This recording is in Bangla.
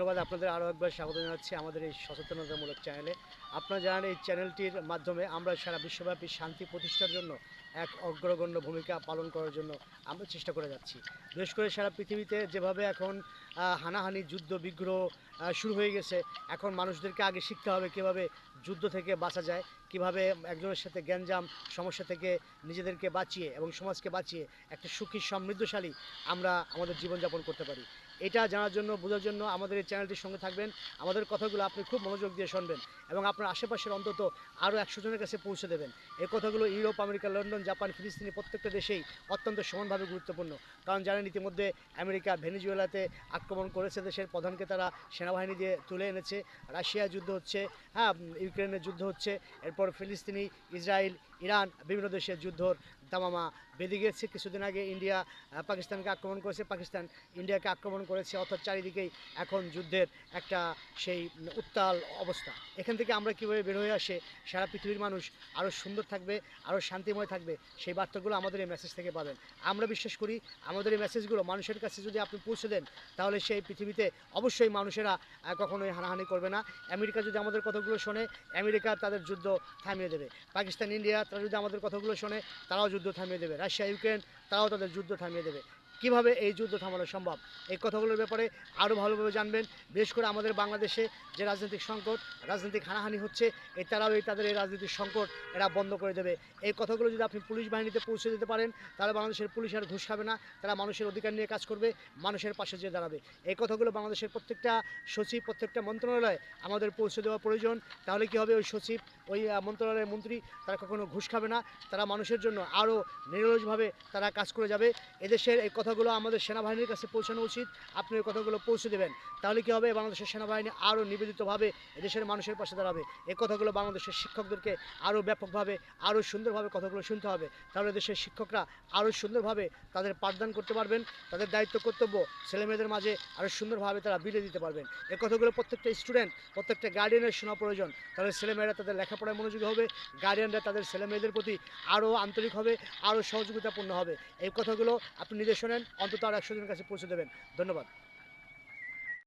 ধন্যবাদ, আপনাদের আরও একবার স্বাগত জানাচ্ছি আমাদের এই সচেতনতামূলক চ্যানেলে। আপনারা জানেন, এই চ্যানেলটির মাধ্যমে আমরা সারা বিশ্বব্যাপী শান্তি প্রতিষ্ঠার জন্য এক অগ্রগণ্য ভূমিকা পালন করার জন্য আমরা চেষ্টা করে যাচ্ছি। বিশেষ করে সারা পৃথিবীতে যেভাবে এখন হানাহানি, যুদ্ধ, বিগ্রহ শুরু হয়ে গেছে, এখন মানুষদেরকে আগে শিখতে হবে কীভাবে যুদ্ধ থেকে বাঁচা যায়, কীভাবে একজনের সাথে গ্যাঞ্জাম সমস্যা থেকে নিজেদেরকে বাঁচিয়ে এবং সমাজকে বাঁচিয়ে একটা সুখী, সমৃদ্ধশালী আমরা আমাদের জীবনযাপন করতে পারি। এটা জানার জন্য, বোঝার জন্য আমাদের এই চ্যানেলটির সঙ্গে থাকবেন। আমাদের কথাগুলো আপনি খুব মনোযোগ দিয়ে শুনবেন এবং আপনার আশেপাশের অন্তত আরও একশো জনের কাছে পৌঁছে দেবেন। এই কথাগুলো ইউরোপ, আমেরিকা, লন্ডন, জাপান ফিলিস্তিনি প্রত্যেকটা দেশেই অত্যন্ত সমানভাবে গুরুত্বপূর্ণ। কারণ জানেন ইতিমধ্যে আমেরিকা, ভেনিজুয়েলাতে আক্রমণ করেছে, দেশের প্রধানকে তারা সেনাবাহিনী দিয়ে তুলে এনেছে। রাশিয়া যুদ্ধ হচ্ছে হ্যাঁ ইউক্রেনের যুদ্ধ হচ্ছে, এরপর ফিলিস্তিনি, ইসরায়েল, ইরান, বিভিন্ন দেশের যুদ্ধর দামামা বেঁধে গিয়েছে কিছুদিন আগে ইন্ডিয়া পাকিস্তানকে আক্রমণ করেছে। পাকিস্তান ইন্ডিয়াকে আক্রমণ করেছে, অর্থাৎ চারিদিকেই এখন যুদ্ধের একটা সেই উত্তাল অবস্থা। এখান থেকে আমরা কীভাবে বের হয়ে আসে, সারা পৃথিবীর মানুষ আরও সুন্দর থাকবে আরও শান্তিময় থাকবে, সেই বার্তাগুলো আমাদের এই মেসেজ থেকে পাবেন। আমরা বিশ্বাস করি, আমাদের এই মেসেজগুলো মানুষের কাছে যদি আপনি পৌঁছে দেন, তাহলে সেই পৃথিবীতে অবশ্যই মানুষেরা কখনোই হানাহানি করবে না। আমেরিকা যদি আমাদের কথাগুলো শোনে, আমেরিকা তাদের যুদ্ধ থামিয়ে দেবে। পাকিস্তান, ইন্ডিয়া তারা যদি আমাদের কথাগুলো শোনে, তারাও যুদ্ধ থামিয়ে দেবে। রাশিয়া ইউক্রেন তাও তাদের যুদ্ধ থামিয়ে দেবে। কীভাবে এই যুদ্ধ থামানো সম্ভব? এই কথাগুলোর ব্যাপারে আরও ভালোভাবে জানবেন। বিশেষ করে আমাদের বাংলাদেশে যে রাজনৈতিক সংকট, রাজনৈতিক হানাহানি হচ্ছে এই তারাও এই তাদের এই রাজনৈতিক সংকট এরা বন্ধ করে দেবে। এই কথাগুলো যদি আপনি পুলিশ বাহিনীতে পৌঁছে দিতে পারেন, তাহলে বাংলাদেশের পুলিশ আর ঘুষ খাবে না। তারা মানুষের অধিকার নিয়ে কাজ করবে, মানুষের পাশে যেয়ে দাঁড়াবে। এই কথাগুলো বাংলাদেশের প্রত্যেকটা সচিব, প্রত্যেকটা মন্ত্রণালয়ে আমাদের পৌঁছে দেওয়া প্রয়োজন। তাহলে কি হবে? ওই সচিব, ওই মন্ত্রণালয়ের মন্ত্রী তারা কখনো ঘুষ খাবে না। তারা মানুষের জন্য আরও নিরলসভাবে তারা কাজ করে যাবে। এদেশের এই কথাগুলো আমাদের সেনাবাহিনীর কাছে পৌঁছানো উচিত। আপনি ওই কথাগুলো পৌঁছে দেবেন। তাহলে কি হবে? বাংলাদেশের সেনাবাহিনী আরও নিবেদিতভাবে এদেশের মানুষের পাশে দাঁড়াবে। এই কথাগুলো বাংলাদেশের শিক্ষকদেরকে আরও ব্যাপকভাবে, আরও সুন্দরভাবে কথাগুলো শুনতে হবে। তাহলে দেশের শিক্ষকরা আরও সুন্দরভাবে তাদের পাঠদান করতে পারবেন। তাদের দায়িত্ব, কর্তব্য ছেলেমেয়েদের মাঝে আরও সুন্দরভাবে তারা বিলে দিতে পারবেন। এই কথাগুলো প্রত্যেকটা স্টুডেন্ট প্রত্যেকটা গার্ডিয়ানের শোনা প্রয়োজন। তাহলে ছেলেমেয়েরা তাদের লেখাপড়ায় মনোযোগী হবে। গার্ডিয়ানরা তাদের ছেলেমেয়েদের প্রতি আরও আন্তরিক হবে, আরও সহযোগিতাপূর্ণ হবে। এই কথাগুলো আপনি নিজে শোনেন। অন্তত আর একশো জনের কাছে পৌঁছে দেবেন। ধন্যবাদ।